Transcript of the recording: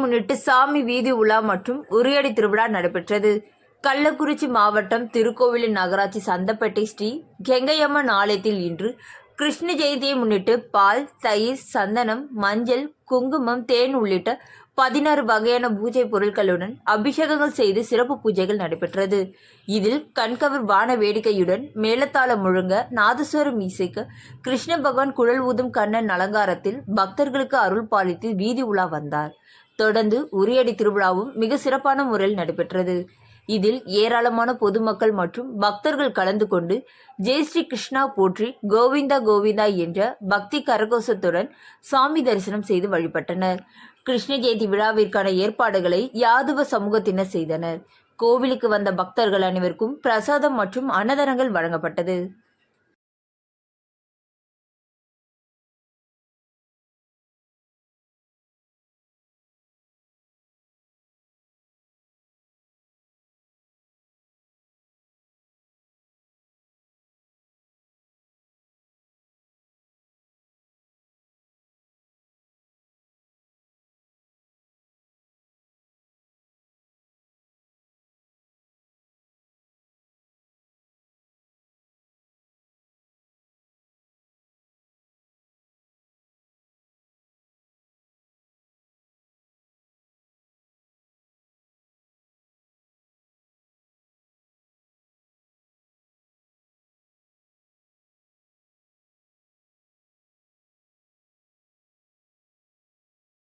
முன்னிட்டு சாமி வீதி உலா மற்றும் உரியடி திருவிழா நடைபெற்றது. கள்ளக்குறிச்சி மாவட்டம் திருக்கோவிலின் நகராட்சி சந்தப்பேட்டை ஸ்ரீ கெங்கையம்மன் ஆலயத்தில் இன்று கிருஷ்ண ஜெயந்தியை முன்னிட்டு பால் தயிர் சந்தனம் மஞ்சள் குங்குமம் தேன் உள்ளிட்ட பதினாறு வகையான பூஜை பொருட்களுடன் அபிஷேகங்கள் செய்து சிறப்பு பூஜைகள் நடைபெற்றது. இதில் கண்கவர் வான வேடிக்கையுடன் மேலத்தாளம் முழுங்க நாதஸ்வரம் இசைக்க கிருஷ்ண பகவான் குழல் ஊதும் கண்ணன் அலங்காரத்தில் பக்தர்களுக்கு அருள் பாலித்து வீதி உலா வந்தார். தொடர்ந்து உரியடி திருவிழாவும் மிக சிறப்பான முறையில் நடைபெற்றது. இதில் ஏராளமான பொதுமக்கள் மற்றும் பக்தர்கள் கலந்து கொண்டு ஜெய் ஸ்ரீ கிருஷ்ணா போற்றி கோவிந்தா கோவிந்தா என்ற பக்தி கரகோஷத்துடன் சாமி தரிசனம் செய்து வழிபட்டனர். கிருஷ்ண ஜெயந்தி விழாவிற்கான ஏற்பாடுகளை யாதுவ சமூகத்தினர் செய்தனர். கோவிலுக்கு வந்த பக்தர்கள் அனைவருக்கும் பிரசாதம் மற்றும் அன்னதானங்கள் வழங்கப்பட்டது.